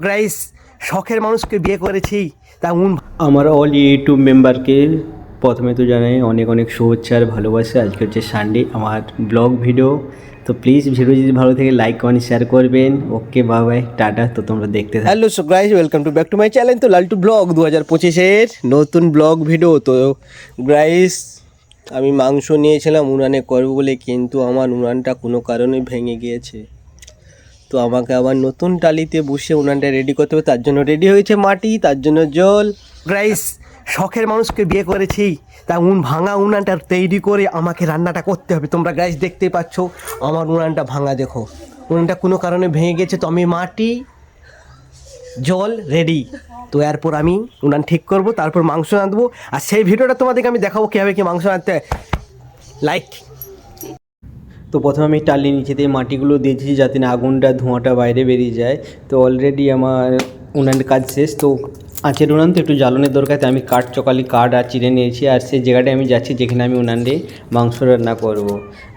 গ্রাইস শখের মানুষকে বিয়ে করেছি তা উন আমার অল ইউটিউব মেম্বারকে প্রথমে তো জানাই অনেক অনেক শুভেচ্ছা আর ভালোবাসা। আজকে হচ্ছে সানডে আমার ব্লগ ভিডিও তো প্লিজ ভিডিও যদি ভালো থেকে লাইক কমেন্ট শেয়ার করবেন। ওকে বাবাই টাটা তো তোমরা দেখতে থাকো। Hello so guys welcome to back to my channel তো লালটু ব্লগ দু হাজার পঁচিশের নতুন ব্লগ ভিডিও তো গ্রাইস আমি মাংস নিয়েছিলাম উনানে করব বলে কিন্তু আমার উনানটা কোনো কারণে ভেঙে গিয়েছে। তো আমাকে আবার নতুন টালিতে বসে উনানটা রেডি করতে হবে। তার জন্য রেডি হয়েছে মাটি, তার জন্য জল। রাইস শখের মানুষকে বিয়ে করেছি, তা উন ভাঙা উনানটা তৈরি করে আমাকে রান্নাটা করতে হবে। তোমরা গ্রাইস দেখতেই পাচ্ছ, আমার উনানটা ভাঙা দেখো। উনানটা কোনো কারণে ভেঙে গেছে, তো আমি মাটি, জল রেডি তো এরপর আমি উনান ঠিক করব, তারপর মাংস রাঁধবো। আর সেই ভিডিওটা তোমাদেরকে আমি দেখাবো কীভাবে কি মাংস রাঁধতে লাইক তো প্রথমে আমি টালি নিচে দিয়ে মাটিগুলো দিয়েছি যাতে না আগুনটা, ধোঁয়াটা বাইরে বেরিয়ে যায়। তো অলরেডি আমার উনানের কাজ শেষ। তো আঁচের উনান তো একটু জ্বালনের দরকার, তাই আমি কাঠ, চকালি কাঠ আর চিড়ে নিয়েছি। আর সেই জায়গাটায় আমি যাচ্ছি যেখানে আমি উনানে মাংস রান্না করব।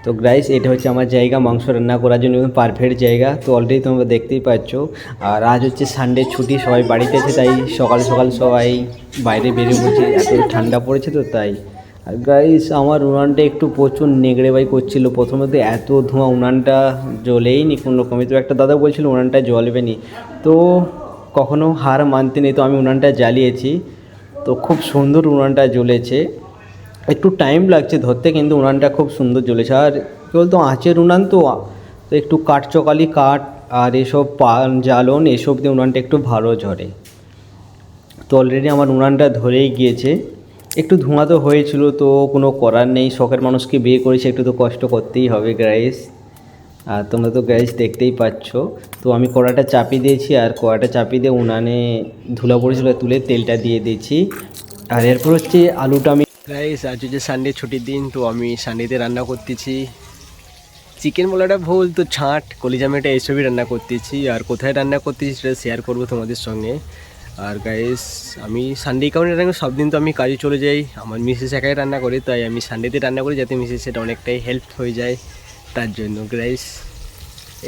তো গ্রাইস এটা হচ্ছে আমার জায়গা মাংস রান্না করার জন্য পারফেক্ট জায়গা। তো অলরেডি তোমরা দেখতেই পাচ্ছ। আর আজ হচ্ছে সানডে ছুটি, সবাই বাড়িতে আছে, তাই সকাল সকাল সবাই বাইরে বেরিয়ে পড়ছে। এত ঠান্ডা পড়েছে তো, তাই। গাইস আমার উনানটা একটু প্রচুর নেগড়ে বাই করছিল। প্রথমে তো এত ধোঁয়া, উনানটা জ্বলেই নি কোনো রকমই তো একটা দাদা বলছিল উনানটা জ্বলবে নি তো কখনো হার মানতে নেই, তো আমি উনানটা জ্বালিয়েছি। তো খুব সুন্দর উনানটা জ্বলেছে। একটু টাইম লাগছে ধরতে, কিন্তু উনানটা খুব সুন্দর জ্বলেছে। আর কী বলতো, আঁচের উনান তো তো একটু কাঠ চকালি কাঠ আর এসব পান, জ্বালন, এসব দিয়ে উনানটা একটু ভালো ঝরে। তো অলরেডি আমার উনানটা ধরেই গিয়েছে। একটু ধোঁয়া তো হয়েছিল তো কোনো করার নেই। শখের মানুষকে বিয়ে করেছে, একটু তো কষ্ট করতেই হবে গ্রাইস আর তোমরা তো গ্রাইস দেখতেই পাচ্ছ। তো আমি কড়াটা চাপিয়ে দিয়েছি আর কড়াটা চাপিয়ে দিয়ে উনানে ধুলা পড়েছিল, তুলে তেলটা দিয়ে দিয়েছি। আর এরপর হচ্ছে আলুটা আমি গাইস আজ হচ্ছে সানডে ছুটির দিন, তো আমি সানডেতে রান্না করতেছি। চিকেন বলাটা ভুল, তো ছাঁট কলিজামেটা এইসবই রান্না করতেছি। আর কোথায় রান্না করতেছি সেটা শেয়ার করব তোমাদের সঙ্গে। আর গাইস আমি সানডে কারণে রান্না সব দিন তো আমি কাজে চলে যাই। আমার মিসেস একাই রান্না করি, তাই আমি সানডেতে রান্না করি যাতে মিসেস সেটা অনেকটাই হেল্প হয়ে যায়। তার জন্য গাইস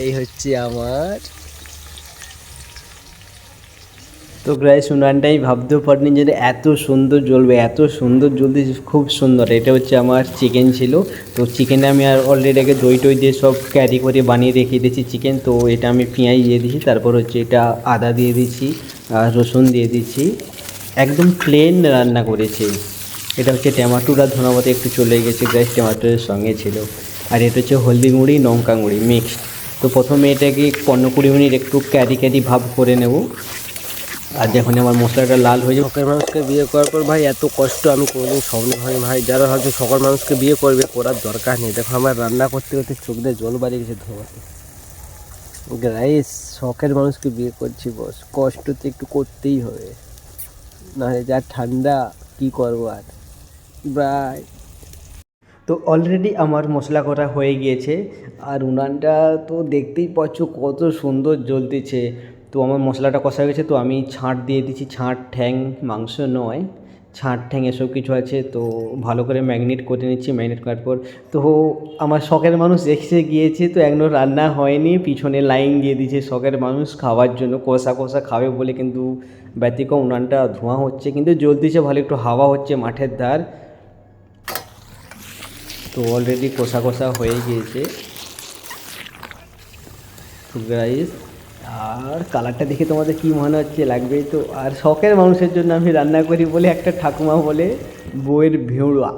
এই হচ্ছে আমার তো গ্রাইস উনানটাই ভাবতেও পারিনি যে এত সুন্দর জ্বলবে, এত সুন্দর জ্বলতে খুব সুন্দর। এটা হচ্ছে আমার চিকেন ছিল। তো চিকেনে আমি আর অলরেডি আগে দই টই দিয়ে সব ক্যারি করে বানিয়ে রেখে দিয়েছি চিকেন তো এটা আমি পেঁয়াজ দিয়ে দিয়েছি, তারপর হচ্ছে এটা আদা দিয়ে দিচ্ছি আর রসুন দিয়ে দিচ্ছি একদম প্লেন রান্না করেছি। এটা হচ্ছে টমেটোর আর ধনাপাতা একটু চলে গেছে গ্রাইস টমেটোর সঙ্গে ছিল। আর এটা হচ্ছে হলদি গুঁড়ি, লঙ্কা গুঁড়ি মিক্সড তো প্রথমে এটাকে পনেরো কুড়ি মিনিট একটু ক্যারি ক্যারি ভাব করে নেব। আর যখন আমার মশলাটা লাল হয়ে যাবে শখের মানুষকে বিয়ে করার পর ভাই, এত কষ্ট আমি কোনোদিন স্বপ্ন হয় ভাই। যারা হয়তো সকল মানুষকে বিয়ে করবে, করার দরকার নেই। দেখো আমার রান্না করতে করতে চোখ দিয়ে জল বাড়িয়ে গেছে ধোয়াতে। গ্রাইস শখের মানুষকে বিয়ে করছি বস। কষ্ট তো একটু করতেই হবে। নাহলে যা ঠান্ডা, কি করব আর? বাই তো অলরেডি আমার মশলা করা হয়ে গিয়েছে, আর উনানটা তো দেখতেই পাচ্ছ কত সুন্দর জ্বলতেছে। তো আমার মশলাটা কষা গেছে, তো আমি ছাঁট দিয়ে দিচ্ছি, ছাঁট, ঠ্যাং, মাংস নয়। ছাঁট, ঠ্যাং এসব কিছু আছে, তো ভালো করে ম্যাগনেট করে নিচ্ছি, ম্যাগনেট করার পর তো আমার শখের মানুষ এসে গিয়েছে, তো একদম রান্না হয়নি, পিছনে লাইন দিয়ে দিয়েছে শখের মানুষ খাওয়ার জন্য, কষা কষা খাবে বলে কিন্তু ব্যতিক্রম উনানটা ধোঁয়া হচ্ছে, কিন্তু জ্বলতেছে ভালো একটু হাওয়া হচ্ছে মাঠের ধার। তো অলরেডি কষা কষা হয়ে গিয়েছে। গাইস আর কালারটা দেখে তোমাদের কি মনে হচ্ছে? লাগবেই তো। আর শখের মানুষের জন্য আমি রান্না করি বলে একটা ঠাকুমা বলে, বইয়ের ভেউড়া